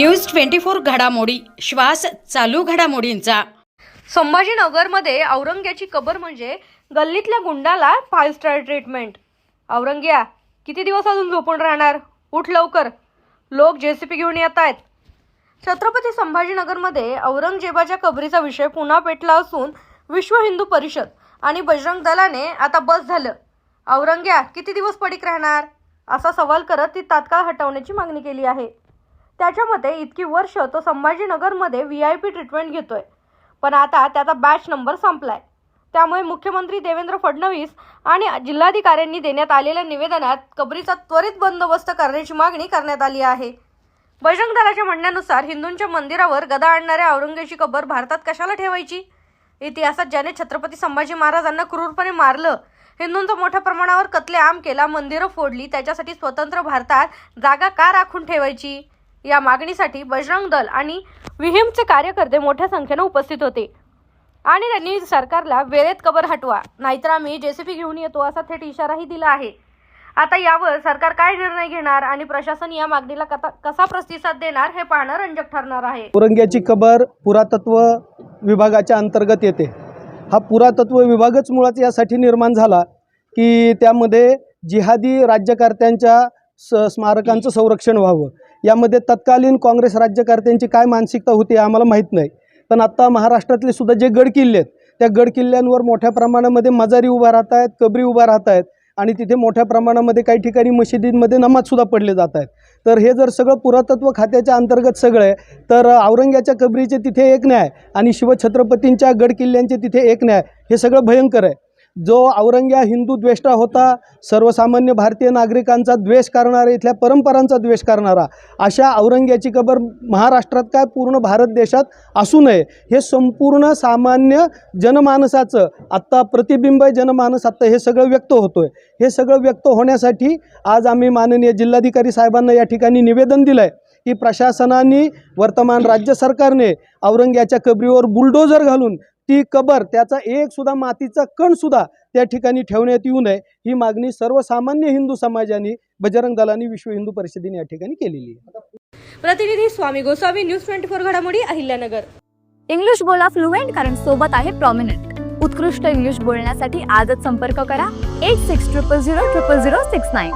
News twenty four घडामोडी. श्वास चालू घडामोडींचा. संभाजीनगरमध्ये औरंग्याची कबर म्हणजे गल्लीतल्या गुंडाला फाईव्ह स्टार ट्रीटमेंट. औरंग्या किती दिवस अजून झोपून राहणार? उठ लवकर. लोक जेसीपी घेऊन येत आहेत. छत्रपती संभाजीनगरमध्ये औरंगजेबाच्या कबरीचा विषय पुन्हा पेटला असून विश्व हिंदू परिषद आणि बजरंग दलाने आता बस झालं. औरंग्या किती दिवस पडीक राहणार? असा सवाल करत ती तात्काळ हटवण्याची मागणी केली आहे. त्याच्या मते इतकी वर्ष तो संभाजीनगरमध्ये व्ही आय पी ट्रीटमेंट घेतोय. पण आता त्याचा बॅच नंबर संपलाय. त्यामुळे मुख्यमंत्री देवेंद्र फडणवीस आणि जिल्हाधिकाऱ्यांनी देण्यात आलेल्या निवेदनात कबरीचा त्वरित बंदोबस्त करण्याची मागणी करण्यात आली आहे. बजरंग दलाच्या म्हणण्यानुसार हिंदूंच्या मंदिरावर गदा आणणाऱ्या औरंगजेबाची कबर भारतात कशाला ठेवायची? इतिहासात ज्याने छत्रपती संभाजी महाराजांना क्रूरपणे मारलं हिंदूंचा मोठ्या प्रमाणावर कत्लेआम केला मंदिरं फोडली त्याच्यासाठी स्वतंत्र भारतात जागा का राखून ठेवायची? या मागणीसाठी बजरंग दल आणि विहिमचे कार्यकर्ते मोठ्या संख्येनं उपस्थित होते. आणि त्यांनी सरकारला वेळेत कबर हटवा नाहीतर आम्ही जेसीपी घेऊन येतो असा थेट इशाराही दिला आहे. आता यावर सरकार काय निर्णय घेणार आणि प्रशासन या मागणीला कसा प्रतिसाद देणार हे पाहणं रंजक ठरणार आहे. औरंग्याची कबर पुरातत्व विभागाच्या अंतर्गत येते. हा पुरातत्व विभागच मुळात यासाठी निर्माण झाला की त्यामध्ये जिहादी राज्यकर्त्यांच्या स स्मारकांचं संरक्षण व्हावं. यामध्ये तत्कालीन काँग्रेस राज्यकर्त्यांची काय मानसिकता होती आम्हाला माहीत नाही. पण आत्ता महाराष्ट्रातले सुद्धा जे गडकिल्ले आहेत त्या गडकिल्ल्यांवर मोठ्या प्रमाणामध्ये मजारी उभा राहत आहेत कबरी उभा राहत आहेत आणि तिथे मोठ्या प्रमाणामध्ये काही ठिकाणी मशिदींमध्ये नमाजसुद्धा पडले जात आहेत. तर हे जर सगळं पुरातत्व खात्याच्या अंतर्गत सगळं आहे तर औरंग्याच्या कबरीचे तिथे एक न्याय आणि शिवछत्रपतींच्या गडकिल्ल्यांचे तिथे एक न्याय हे सगळं भयंकर आहे. जो औरंग्या हिंदू द्वेष्टा होता सर्वसामान्य भारतीय नागरिकांचा द्वेष करणारा इथल्या परंपरांचा द्वेष करणारा अशा औरंग्याची कबर महाराष्ट्रात काय पूर्ण भारत देशात असू नये हे संपूर्ण सामान्य जनमानसाचं आत्ता प्रतिबिंब जनमानस आत्ता हे सगळं व्यक्त होतो आहे हे सगळं व्यक्त होण्यासाठी आज आम्ही माननीय जिल्हाधिकारी साहेबांना या ठिकाणी निवेदन दिलं आहे की प्रशासनाने वर्तमान राज्य सरकारने औरंग्याच्या कबरीवर बुलडोजर घालून ती कबर त्याचा एक सुद्धा मातीचा कण सुद्धा त्या ठिकाणी ठेवण्यात येऊ नये ही मागणी सर्वसामान्य हिंदू समाजाने बजरंग दलाने विश्व हिंदू परिषदेने या ठिकाणी केलेली आहे. प्रतिनिधी Swami Gosavi news twenty four घडामोडी अहिल्यानगर. इंग्लिश बोला फ्लुएंट कारण सोबत आहे प्रॉमिनंट उत्कृष्ट इंग्लिश बोलण्यासाठी आजच संपर्क करा. Eight six triple zero triple zero six nine